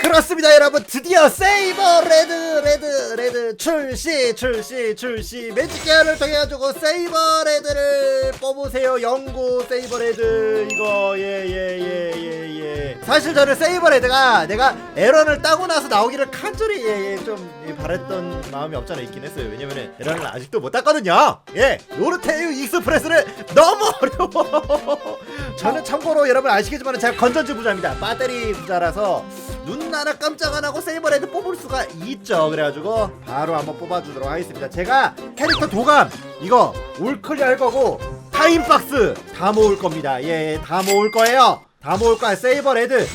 그렇습니다 여러분. 드디어 세이버 레드 레드 레드. 출시 출시 출시. 매직 계열을 통해 가지고 세이버 레드를 뽑으세요. 영구 세이버 레드. 이거 예예 예 예 예. 사실 저는 세이버 레드가 내가 에런을 따고 나서 나오기를 간절히 예예 좀 예, 바랬던 마음이 없잖아 있긴 했어요. 왜냐면은 에런을 아직도 못 땄거든요. 예 노르테유 익스프레스를 너무 어려워. 저는 참고로 여러분 아시겠지만 제가 건전지 부자입니다. 배터리 부자라서 눈 하나 깜짝 안 하고 세이버레드 뽑을 수가 있죠. 그래가지고 바로 한번 뽑아주도록 하겠습니다. 제가 캐릭터 도감 이거 올클리 할 거고 타임박스 다 모을 겁니다. 예다 모을 거예요. 다 모을 거야. 세이버레드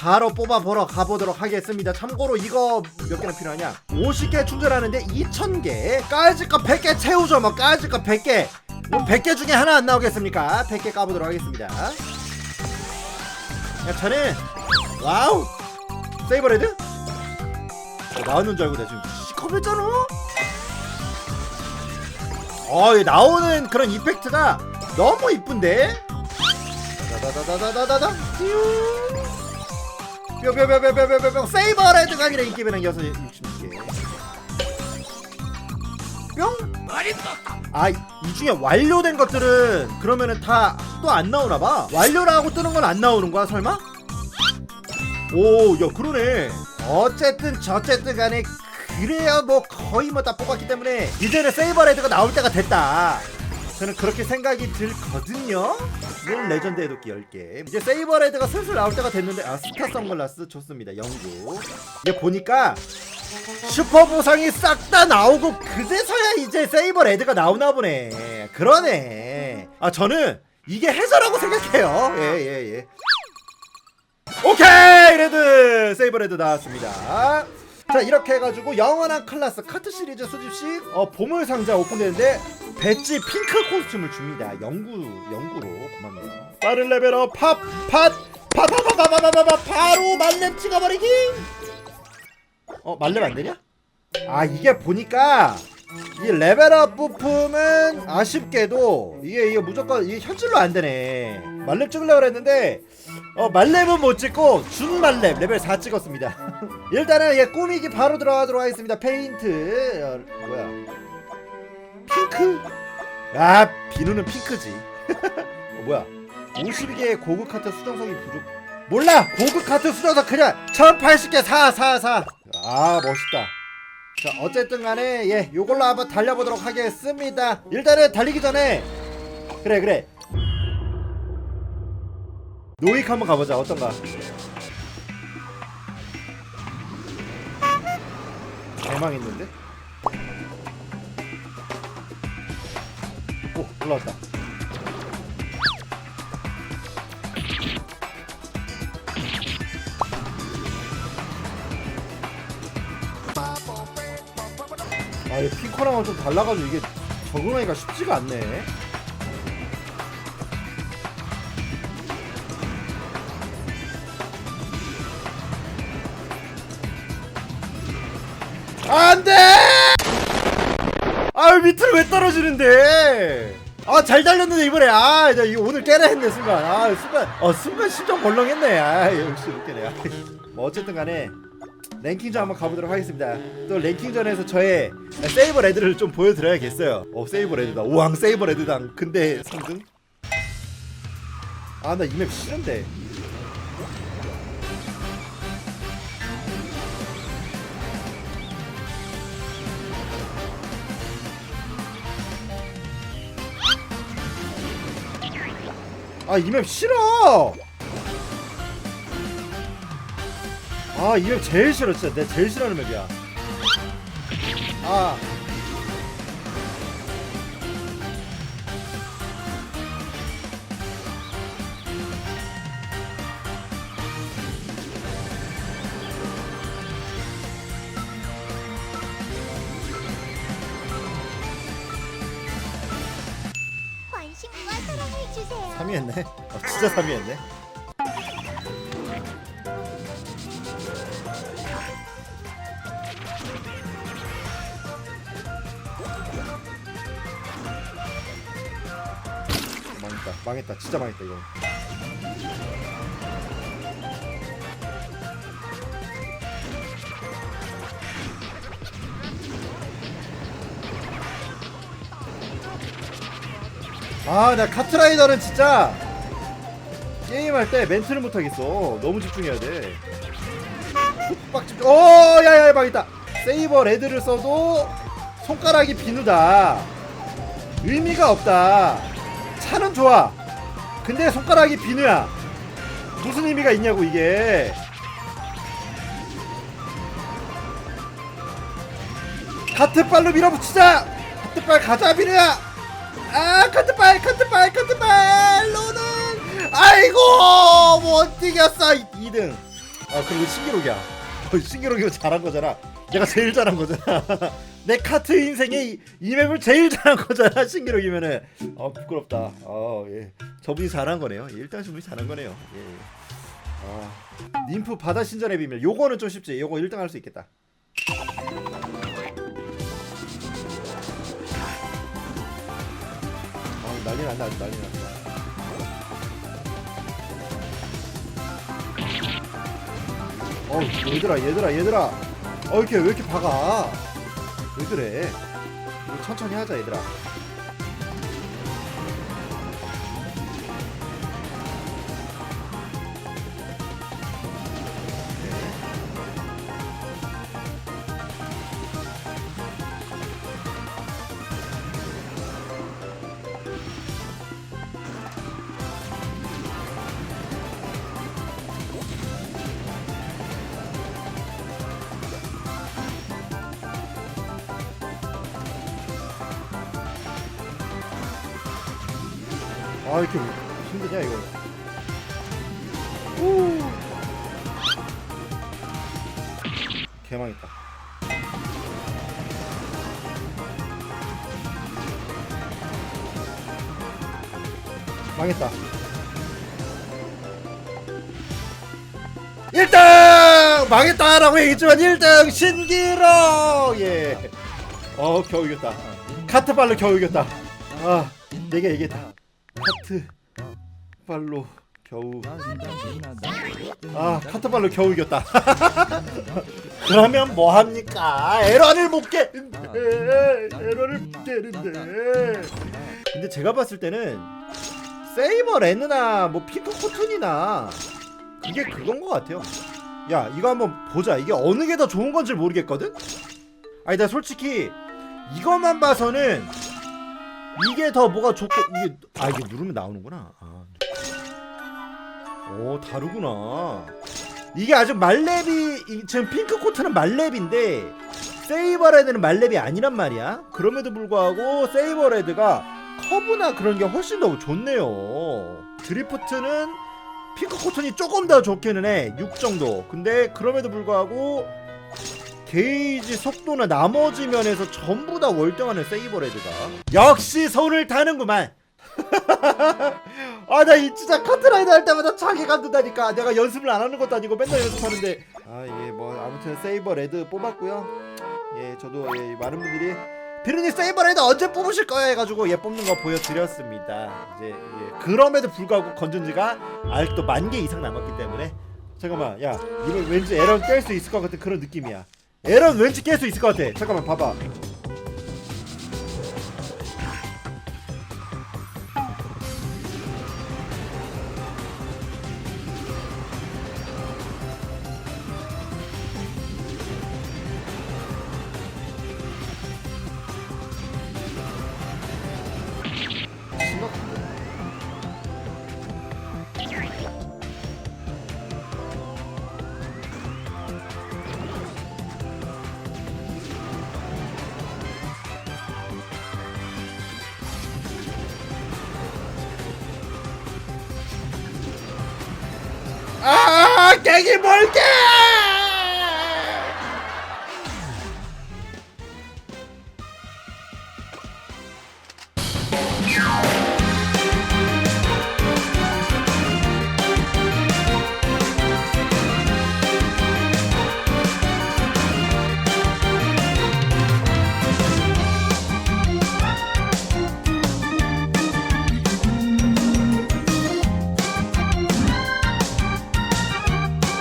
바로 뽑아보러 가보도록 하겠습니다. 참고로 이거 몇 개나 필요하냐? 50개 충전하는데 2000개. 까짓 거 100개 채우죠 뭐. 까짓 거 100개. 뭐 100개 중에 하나 안 나오겠습니까? 100개 까보도록 하겠습니다. 야 저는 와우 세이버레드? 어, 나왔는 줄 알고 내가 지금 시커맸잖아? 어, 이 나오는 그런 이펙트가 너무 이쁜데? 다다다다다다다 뿅뿅뿅뿅뿅뿅뿅 세이버레드가 아니라 인기배낭 6 66개 뿅? 아, 이 중에 완료된 것들은 그러면은 다 또 안 나오나봐 완료라고 뜨는 건 안 나오는 거야 설마? 오, 야, 그러네. 어쨌든 저쨌든 간에 그래야 뭐 거의 뭐 다 뽑았기 때문에 이제는 세이버레드가 나올 때가 됐다. 저는 그렇게 생각이 들거든요. 물 레전드 해독기 10개. 이제 세이버레드가 슬슬 나올 때가 됐는데 아 스타 선글라스 좋습니다. 영구. 이게 보니까 슈퍼 보상이 싹 다 나오고 그제서야 이제 세이버레드가 나오나 보네. 그러네. 아 저는 이게 해설라고 생각해요. 예 예, 예. 오케이 레드. 세이버 레드 나왔습니다. 자 이렇게 해가지고 영원한 클라스 카트 시리즈 수집식 어, 보물 상자 오픈되는데 배지 핑크 코스튬을 줍니다. 영구 영구로. 고맙네요. 빠른 레벨업 팝팟 파파파파파파파 바로 만렙 찍어버리기! 어 만렙 안 되냐? 아 이게 보니까 이 레벨업 부품은 아쉽게도 이게 이게 무조건 이게 현질로 안 되네. 만렙 찍으려고 그랬는데 어 만렙은 못 찍고 준 만렙 레벨 4 찍었습니다. 일단은 얘 꾸미기 바로 들어가도록 하겠습니다. 페인트. 어, 뭐야? 핑크? 아 비누는 핑크지. 어 뭐야? 52개의 고급 카트 수정성이 부족. 몰라! 고급 카트 수정성 그냥 1080개 사 사 사. 아 멋있다. 자 어쨌든 간에 예 요걸로 한번 달려보도록 하겠습니다. 일단은 달리기 전에 그래 그래 노익 한번 가보자. 어떤가? 대망했는데? 오 올라왔다. 아 이게 피코랑은 좀 달라가지고 이게 적응하기가 쉽지가 않네 안돼! 아 밑으로 왜 떨어지는데? 아 잘 달렸는데 이번에. 아나 이거 오늘 깨라 했네 순간. 아 순간 어 순간 심장 벌렁했네. 아 역시 웃기네. 아, 뭐 어쨌든 간에 랭킹전 한번 가보도록 하겠습니다. 또 랭킹전에서 저의 세이버 레드를 좀 보여드려야겠어요. 어 세이버 레드다. 우왕 세이버 레드당. 근데 3등 아 나 이 맵 싫은데 아 이 맵 싫어. 아 이 맵 제일 싫어 진짜. 내가 제일 싫어하는 맵이야. 아 3위 했네. 어, 진짜 3위 했네. 망했다. 망했다. 진짜 망했다 이거 아, 나 카트라이더는 진짜 게임할 때 멘트를 못 하겠어. 너무 집중해야 돼. 빡 집중. 어, 야야, 망했다. 세이버 레드를 써도 손가락이 비누다. 의미가 없다. 차는 좋아. 근데 손가락이 비누야. 무슨 의미가 있냐고 이게. 카트발로 밀어붙이자. 카트발 가자 비누야. 아 카트발 카트발 카트발 로는 아이고 못 이겼어. 2등. 아 그리고 신기록이야. 어, 신기록이고 잘한 거잖아. 내가 제일 잘한 거잖아. 내 카트 인생에 이, 이 맵을 제일 잘한 거잖아 신기록이면은. 어 부끄럽다. 어예. 저분이 잘한 거네요. 예, 일단 저분이 잘한 거네요. 예. 아 님프 바다 신전의 비밀. 요거는 좀 쉽지. 요거 1등 할 수 있겠다 난리 났다 아주 난리 났다. 어 얘들아 얘들아 얘들아. 어 이렇게 왜 이렇게 박아? 왜 그래? 천천히 하자 얘들아 아 이렇게 힘드냐 이거 오. 개망했다 망했다 1등! 망했다라고 얘기했지만 1등 신기록! 예. 어 겨우 이겼다 카트발로 겨우 이겼다 아 내가 얘기했다 카트 발로 겨우. 아 카트 발로 겨우 이겼다. 그러면 뭐 합니까? 에러를 못 깨는데 에러를 못 깨는데. 근데 제가 봤을 때는 세이버 레드나 뭐 핑크 코튼이나 그게 그건 것 같아요. 야 이거 한번 보자. 이게 어느 게 더 좋은 건지 모르겠거든? 아니 나 솔직히 이것만 봐서는 이게 더 뭐가 좋고 이게 아 이게 누르면 나오는구나. 아. 오 다르구나. 이게 아주 말렙이 이- 지금 핑크 코트는 말렙인데 세이버 레드는 말렙이 아니란 말이야. 그럼에도 불구하고 세이버 레드가 커브나 그런 게 훨씬 더 좋네요. 드리프트는 핑크 코튼이 조금 더 좋기는 해. 6 정도. 근데 그럼에도 불구하고 게이지 속도나 나머지 면에서 전부 다 월등하는 세이버 레드가 역시 손을 타는구만. 아 나 이 진짜 카트라이더 할 때마다 자괴감 든다니까. 내가 연습을 안 하는 것도 아니고 맨날 연습하는데. 아 예 뭐 아무튼 세이버 레드 뽑았고요. 예 저도 예 많은 분들이 비르니 세이버 레드 언제 뽑으실 거야 해가지고 예 뽑는 거 보여드렸습니다. 이제 예 그럼에도 불구하고 건전지가 아직도 만 개 이상 남았기 때문에. 잠깐만 야 이번 왠지 에런 깰수 있을 것 같은 그런 느낌이야 에런 왠지 깰 수 있을 것 같아. 잠깐만 봐봐 아, 깨기 뭘게!